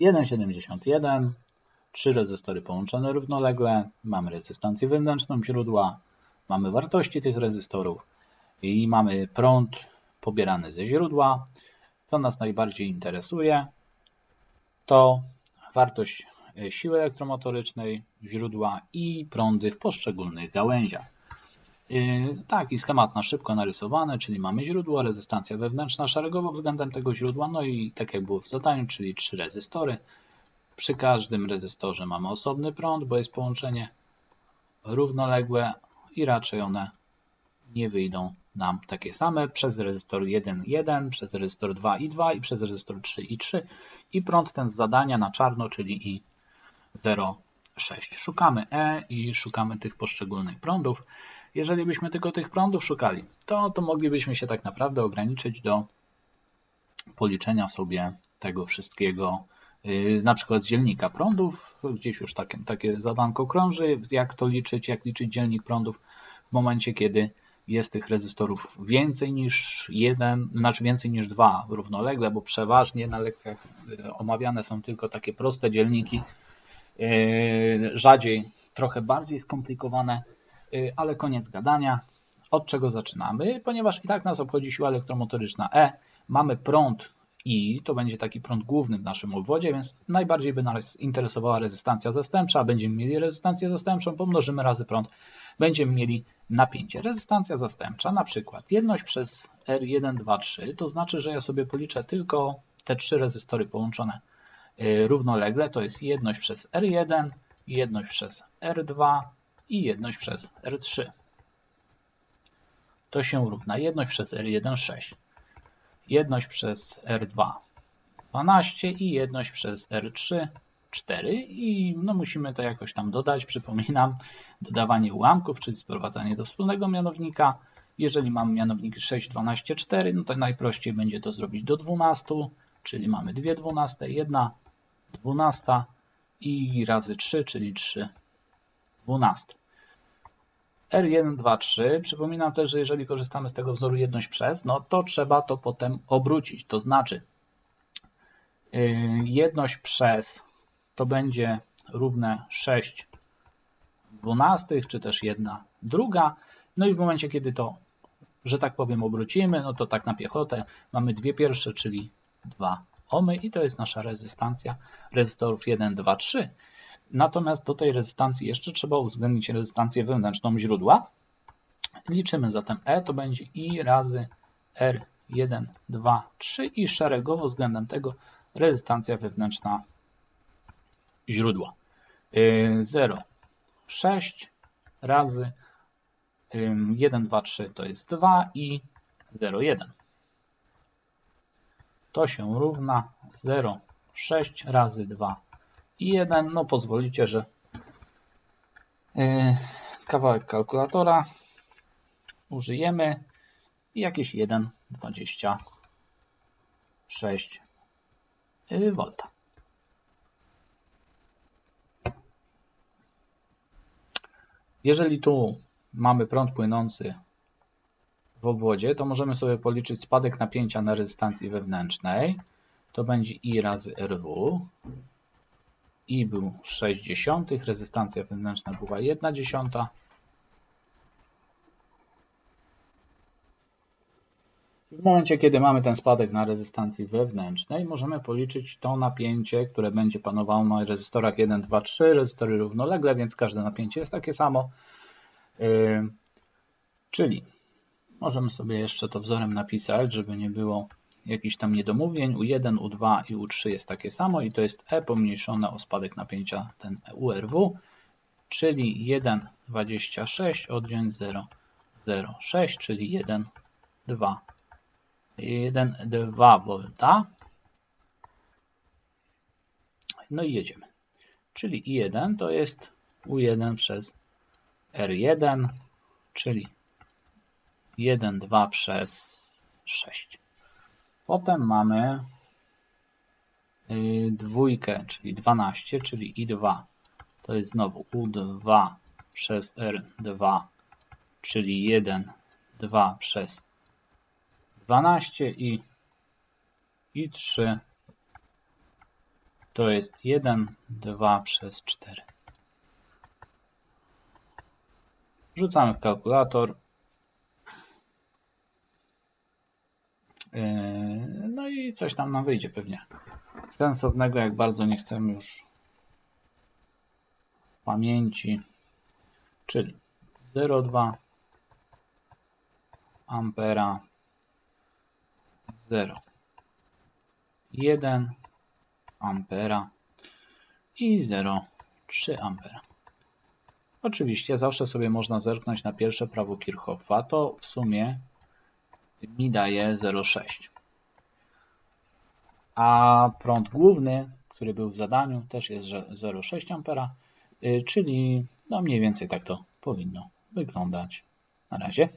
1,71, trzy rezystory połączone równolegle, mamy rezystancję wewnętrzną źródła, mamy wartości tych rezystorów i mamy prąd pobierany ze źródła. Co nas najbardziej interesuje, to wartość e, siły elektromotorycznej źródła i prądy w poszczególnych gałęziach. Yy, taki schemat na szybko narysowany, czyli mamy źródło, rezystancja wewnętrzna szeregowo względem tego źródła, no i tak jak było w zadaniu, czyli trzy rezystory. Przy każdym rezystorze mamy osobny prąd, bo jest połączenie równoległe i raczej one nie wyjdą nam takie same przez rezystor 1, 1, przez rezystor 2 i 2 i przez rezystor 3 i 3 i prąd ten z zadania na czarno, czyli i 0, 6. Szukamy E i szukamy tych poszczególnych prądów. Jeżeli byśmy tylko tych prądów szukali, to, to moglibyśmy się tak naprawdę ograniczyć do policzenia sobie tego wszystkiego, yy, na przykład dzielnika prądów. Gdzieś już takie, takie zadanko krąży, jak to liczyć, jak liczyć dzielnik prądów w momencie, kiedy jest tych rezystorów więcej niż jeden, znaczy więcej niż dwa równolegle, bo przeważnie na lekcjach yy, omawiane są tylko takie proste dzielniki, yy, rzadziej trochę bardziej skomplikowane Y, ale koniec gadania. Od czego zaczynamy? Ponieważ i tak nas obchodzi siła elektromotoryczna E, mamy prąd I, to będzie taki prąd główny w naszym obwodzie, więc najbardziej by nas interesowała rezystancja zastępcza. Będziemy mieli rezystancję zastępczą, pomnożymy razy prąd, będziemy mieli napięcie. Rezystancja zastępcza, na przykład jedność przez R1, 2, 3, to znaczy, że ja sobie policzę tylko te trzy rezystory połączone y, równolegle, to jest jedność przez R1, jedność przez R2 i jedność przez R3. To się równa jedność przez R1 6, jedność przez R2 12 i jedność przez R3 4 i no musimy to jakoś tam dodać. Przypominam, dodawanie ułamków, czyli sprowadzanie do wspólnego mianownika. Jeżeli mamy mianowniki 6, 12, 4, no to najprościej będzie to zrobić do 12, czyli mamy 2 12, 1 12 i razy 3, czyli 3 12. R1, 2, 3. Przypominam też, że jeżeli korzystamy z tego wzoru jedność przez, no to trzeba to potem obrócić. To znaczy yy, jedność przez to będzie równe 6 dwunastych, czy też 1 druga. No i w momencie, kiedy to, że tak powiem, obrócimy, no to tak na piechotę mamy dwie pierwsze, czyli 2 ohmy i to jest nasza rezystancja rezystorów 1, 2, 3. Natomiast do tej rezystancji jeszcze trzeba uwzględnić rezystancję wewnętrzną źródła. Liczymy zatem E to będzie I razy R1, 2, 3 i szeregowo względem tego rezystancja wewnętrzna źródła. 0, 6 razy 1, 2, 3 to jest 2 i 0, 1. To się równa 0, 6 razy 2 i jeden, no pozwolicie, że yy, kawałek kalkulatora użyjemy i jakieś 1,26 yy, V. Jeżeli tu mamy prąd płynący w obwodzie, to możemy sobie policzyć spadek napięcia na rezystancji wewnętrznej. To będzie I razy RW. I był 60, rezystancja wewnętrzna była 1 dziesiąta. W momencie, kiedy mamy ten spadek na rezystancji wewnętrznej, możemy policzyć to napięcie, które będzie panowało na rezystorach 1, 2, 3, rezystory równolegle, więc każde napięcie jest takie samo. Yy, czyli możemy sobie jeszcze to wzorem napisać, żeby nie było jakichś tam niedomówień. U1, U2 i U3 jest takie samo i to jest E pomniejszone o spadek napięcia ten URW, czyli 1,26 odjąć 0,06, czyli 1, 2, 1, 2 V. No i jedziemy. Czyli I1 to jest U1 przez R1, czyli 1, 2 przez 6. Potem mamy y, dwójkę, czyli 12, czyli I2. To jest znowu U2 przez R2, czyli 1, 2 przez 12 i I3 to jest 1, 2 przez 4. Wrzucamy w kalkulator. No i coś tam nam wyjdzie pewnie. Sensownego, jak bardzo nie chcemy już pamięci, czyli 0,2 ampera 0 1 ampera i 0,3 ampera. Oczywiście zawsze sobie można zerknąć na pierwsze prawo Kirchhoffa, to w sumie mi daje 0,6. A prąd główny, który był w zadaniu, też jest że 0,6 ampera, y, czyli no mniej więcej tak to powinno wyglądać. Na razie.